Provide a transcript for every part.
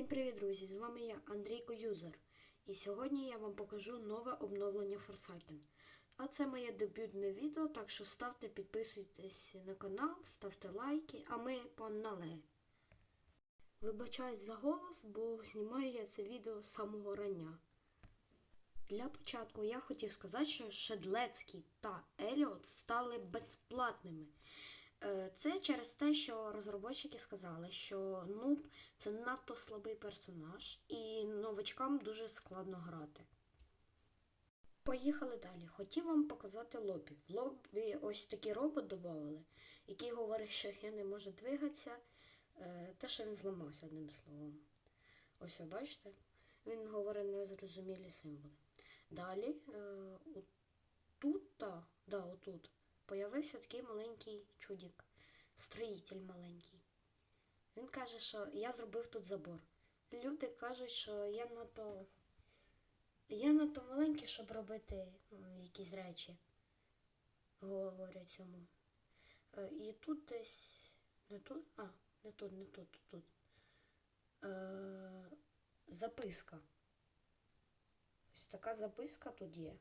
Всім привіт, друзі! З вами я, Андрійко Юзер. І сьогодні я вам покажу нове обновлення Forsaken. А це моє дебютне відео, так що ставте, підписуйтесь на канал, ставте лайки, а ми погнали. Вибачаюсь за голос, бо знімаю я це відео з самого рання. Для початку я хотів сказати, що Шедлецький та Еліот стали безплатними. Е, Це через те, що розробники сказали, що Нуб це надто слабий персонаж, і новачкам дуже складно грати. Поїхали далі. Хотів вам показати лобі. В лобі ось такий робот додали, який говорить, що я не можу двигатися, е, те, що він зламався одним словом. Ось ви бачите? Він говорить незрозумілі символи. Далі, е, тут, да, отут, появився такий маленький чудик, строїтель маленький. Він каже, що я зробив тут забор. Люди кажуть, що я надто, я надто маленький, щоб робити ну, якісь речі, говорять йому. Е, І тут десь. Не тут? А, не тут, не тут, тут. Е, записка. Ось така записка тут є.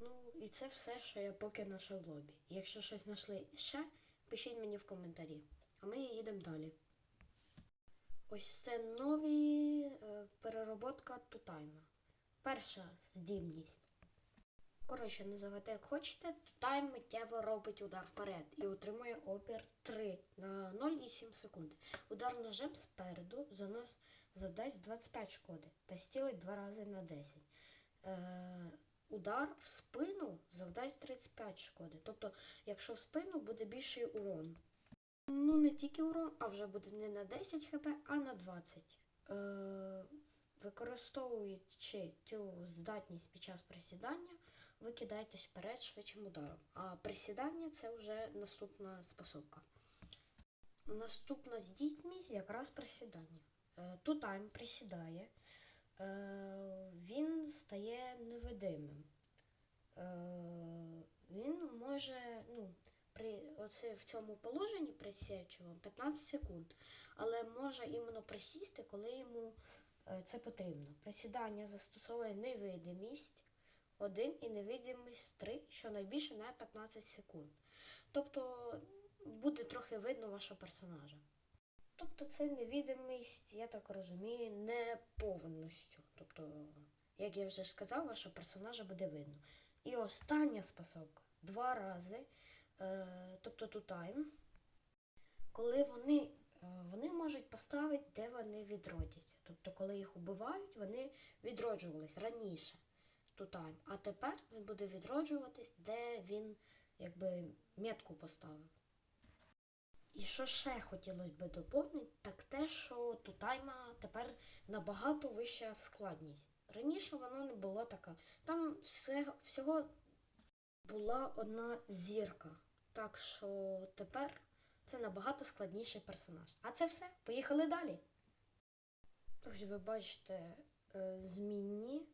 Ну, і це все, що я поки знайшов в лобі. Якщо щось знайшли ще, пишіть мені в коментарі. А ми їдемо далі. Ось це нові е, перероботка тутайма. Перша здібність. Коротше, називайте як хочете, тутайм миттєво робить удар вперед і отримує опір 3 на 0,7 секунди. Удар ножем спереду занос завдасть 25 шкоди та стілить 2 рази на 10. Е, удар в спину завдасть 35 шкоди. Тобто, якщо в спину буде більший урон. Ну, не тільки урон, а вже буде не на 10 хп, а на 20. Е, використовуючи цю здатність під час присідання, ви кидаєтесь вперед швидшим ударом. А присідання це вже наступна способка. Наступна здібність якраз присідання. Е, Тутайм присідає, е, він стає невидимим. Е, він може, ну, при оце в цьому положенні присячу вам 15 секунд, але може іменно присісти, коли йому е, це потрібно. Присідання застосовує невидимість 1 і невидимість 3, що найбільше на 15 секунд. Тобто буде трохи видно вашого персонажа. Тобто це невидимість, я так розумію, не повністю. Тобто, як я вже сказав, вашого персонажа буде видно. І остання способка два рази, е, тобто тайм, коли вони, е, вони можуть поставити, де вони відродяться. Тобто, коли їх убивають, вони відроджувались раніше тайм. А тепер він буде відроджуватись, де він якби метку поставив. І що ще хотілося б доповнити, так те, що тутайма тепер набагато вища складність. Раніше воно не було така. Там все, всього була одна зірка. Так що тепер це набагато складніший персонаж. А це все. Поїхали далі. Ось ви бачите е, змінні.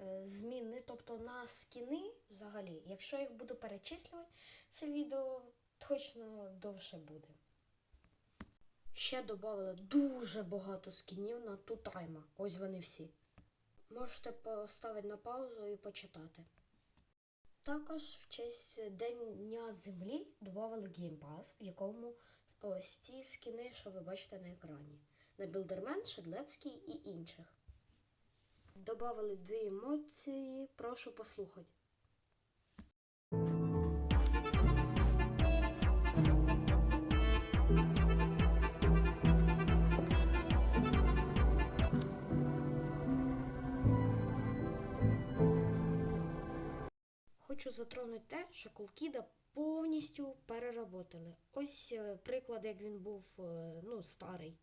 е, Зміни, тобто на скіни взагалі, якщо їх буду перечислювати, це відео точно довше буде. Ще додали дуже багато скінів на тутайма. Ось вони всі. Можете поставити на паузу і почитати. Також в честь Дня Землі додали геймпас, в якому ось ці скіни, що ви бачите на екрані. На Білдермен, Шедлецький і інших. Добавили дві емоції, прошу послухати. Хочу затронути те, що Колкіда повністю переработали. Ось е, приклад, як він був е, ну, старий.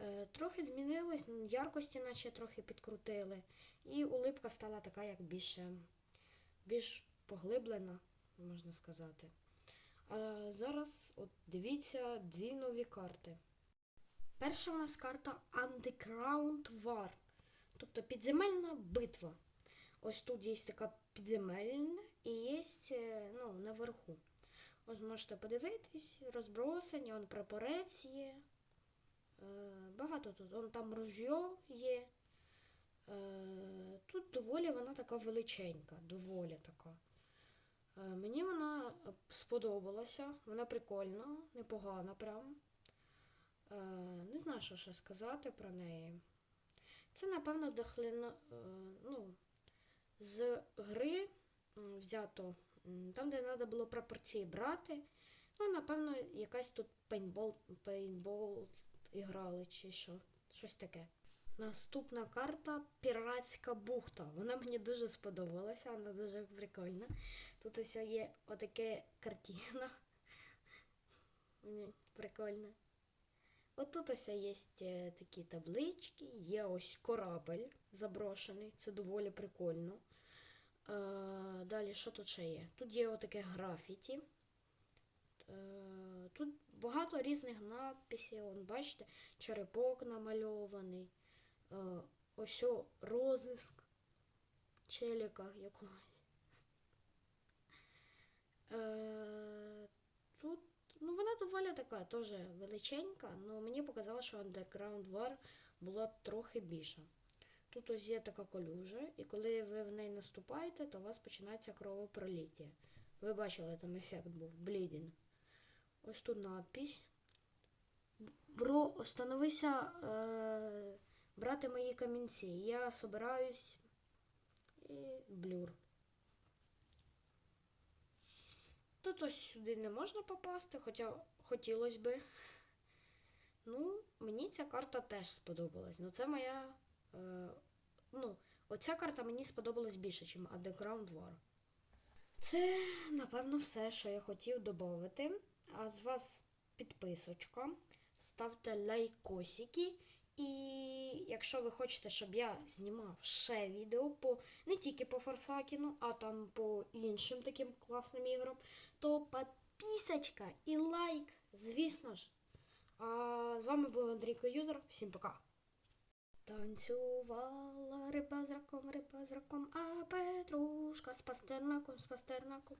Е, Трохи змінилось, яркості наче трохи підкрутили, і улипка стала така, як більше, більш поглиблена, можна сказати. А зараз от дивіться дві нові карти. Перша в нас карта Underground War, тобто підземельна битва. Ось тут є така підземельна і є е, ну, наверху. Ось можете подивитись, розбросані, он прапорець є. Е, багато тут. Вон там ружьо є. Е, тут доволі вона така величенька, доволі така. Мені вона сподобалася, вона прикольна, непогана прям. Не знаю, що ще сказати про неї. Це, напевно, дохлина, е, ну, з гри взято, там, де треба було пропорції брати. Ну, напевно, якась тут пейнтбол, пейнтбол грали чи що, щось таке. Наступна карта Піратська бухта. Вона мені дуже сподобалася, вона дуже прикольна. Тут ось є отаке картина. Мені прикольно. От тут ось є е, такі таблички, є ось корабель заброшений, це доволі прикольно. Е, далі, що тут ще є? Тут є отаке графіті. Е, тут багато різних надписів. Вон, бачите, черепок намальований. Ось розиск челіка якогось. Тут, ну вона доволі така теж величенька, але мені показалося, що Underground War була трохи більша. Тут ось є така колюжа, і коли ви в неї наступаєте, то у вас починається кровопроліття. Ви бачили, там ефект був блідінг. Ось тут надпись. Бро, остановися е, брати мої камінці. Я собираюсь. І блюр. Тут ось сюди не можна попасти, хоча хотілося би. Ну, мені ця карта теж сподобалась. Ну, це моя. Е, ну, оця карта мені сподобалась більше, ніж Underground War. Це, напевно, все, що я хотів додати. А з вас підписочка. Ставте лайкосики. І якщо ви хочете, щоб я знімав ще відео по не тільки по Форсакіну, а там по іншим таким класним іграм, то підписочка і лайк, звісно ж. А з вами був Андрійко Юзер. Всім пока. Танцювала риба з раком, риба з раком, а Петрушка з пастернаком, з пастернаком.